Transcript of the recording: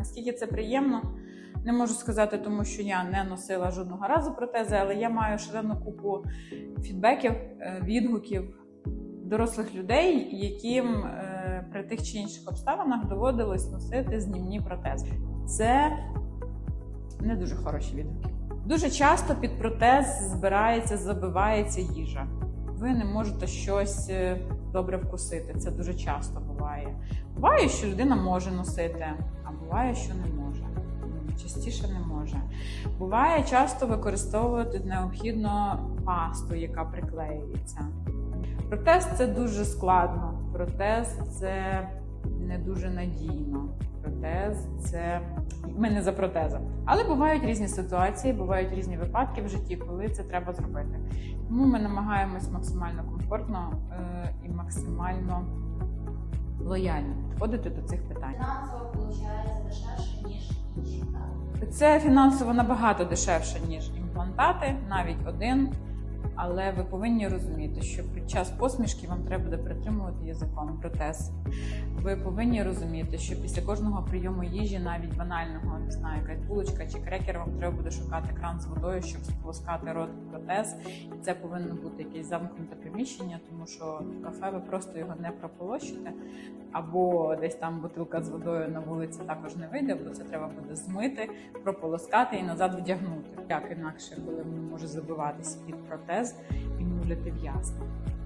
Наскільки це приємно, не можу сказати, тому що я не носила жодного разу протези, але я маю шалену купу фідбеків, е, відгуків дорослих людей, яким е, при тих чи інших обставинах доводилось носити знімні протези. Це не дуже хороші відгуки. Дуже часто під протез збирається, забивається їжа. Ви не можете щось е, добре вкусити. Це дуже часто буває. Буває, що людина може носити, а буває, що не може. Частіше не може. Буває часто використовувати необхідно пасту, яка приклеюється. Протез це дуже складно. Протез це не дуже надійно. Протез це ми не за протезом. Але бувають різні ситуації, бувають різні випадки в житті, коли це треба зробити. Тому ми намагаємось максимально комфортно е, і максимально лояльно підходити до цих питань. Фінансово виходить дешевше, ніж інші. Це фінансово набагато дешевше, ніж імплантати, навіть один. Але ви повинні розуміти, що під час посмішки вам треба буде притримувати язиком протез. Ви повинні розуміти, що після кожного прийому їжі, навіть банального, не знаю, якась булочка чи крекер, вам треба буде шукати кран з водою, щоб сполоскати рот протез. І це повинно бути якесь замкнуте приміщення, тому що в кафе ви просто його не прополощите, або десь там бутилка з водою на вулиці також не вийде, бо це треба буде змити, прополоскати і назад вдягнути. Як інакше, коли воно може забиватися під протез Quindi nulla è più chiaro.